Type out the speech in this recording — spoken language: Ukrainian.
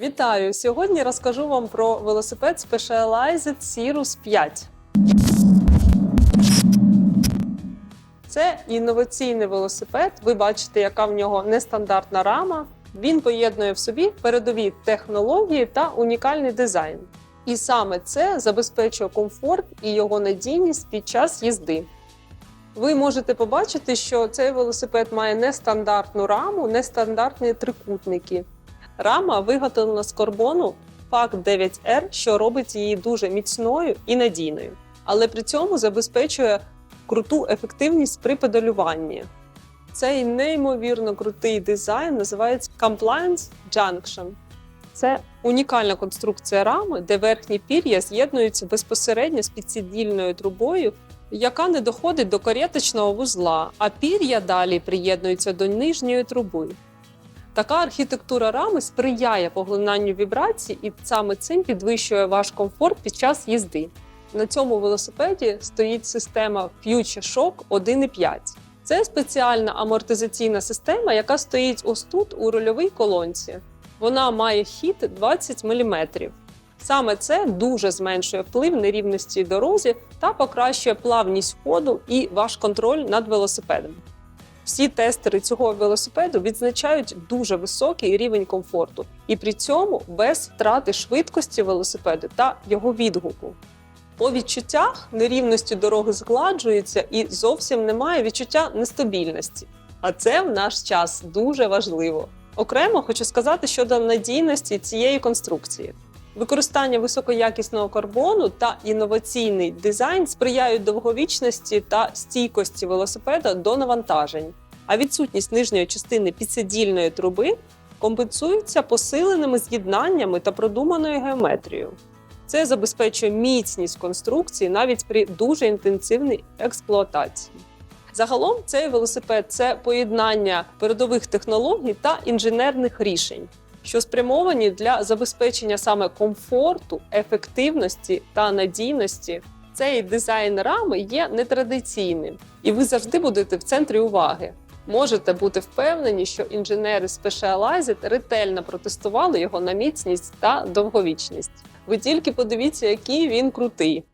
Вітаю! Сьогодні розкажу вам про велосипед Specialized Cirrus 5. Це інноваційний велосипед. Ви бачите, яка в нього нестандартна рама. Він поєднує в собі передові технології та унікальний дизайн. І саме це забезпечує комфорт і його надійність під час їзди. Ви можете побачити, що цей велосипед має нестандартну раму, нестандартні трикутники. Рама виготовлена з карбону FAC 9R, що робить її дуже міцною і надійною, але при цьому забезпечує круту ефективність при педалюванні. Цей неймовірно крутий дизайн називається Compliance Junction. Це унікальна конструкція рами, де верхні пір'я з'єднуються безпосередньо з підсидільною трубою, яка не доходить до кареточного вузла, а пір'я далі приєднуються до нижньої труби. Така архітектура рами сприяє поглинанню вібрацій і саме цим підвищує ваш комфорт під час їзди. На цьому велосипеді стоїть система Future Shock 1.5. Це спеціальна амортизаційна система, яка стоїть ось тут у рульовій колонці. Вона має хід 20 мм. Саме це дуже зменшує вплив нерівності дорозі та покращує плавність ходу і ваш контроль над велосипедом. Всі тестери цього велосипеду відзначають дуже високий рівень комфорту, і при цьому без втрати швидкості велосипеду та його відгуку. По відчуттях нерівності дороги згладжуються і зовсім немає відчуття нестабільності. А це в наш час дуже важливо. Окремо хочу сказати щодо надійності цієї конструкції. Використання високоякісного карбону та інноваційний дизайн сприяють довговічності та стійкості велосипеда до навантажень. А відсутність нижньої частини підсидільної труби компенсується посиленими з'єднаннями та продуманою геометрією. Це забезпечує міцність конструкції навіть при дуже інтенсивній експлуатації. Загалом цей велосипед це поєднання передових технологій та інженерних рішень, що спрямовані для забезпечення саме комфорту, ефективності та надійності. Цей дизайн рами є нетрадиційним, і ви завжди будете в центрі уваги. Можете бути впевнені, що інженери Specialized ретельно протестували його на міцність та довговічність. Ви тільки подивіться, який він крутий.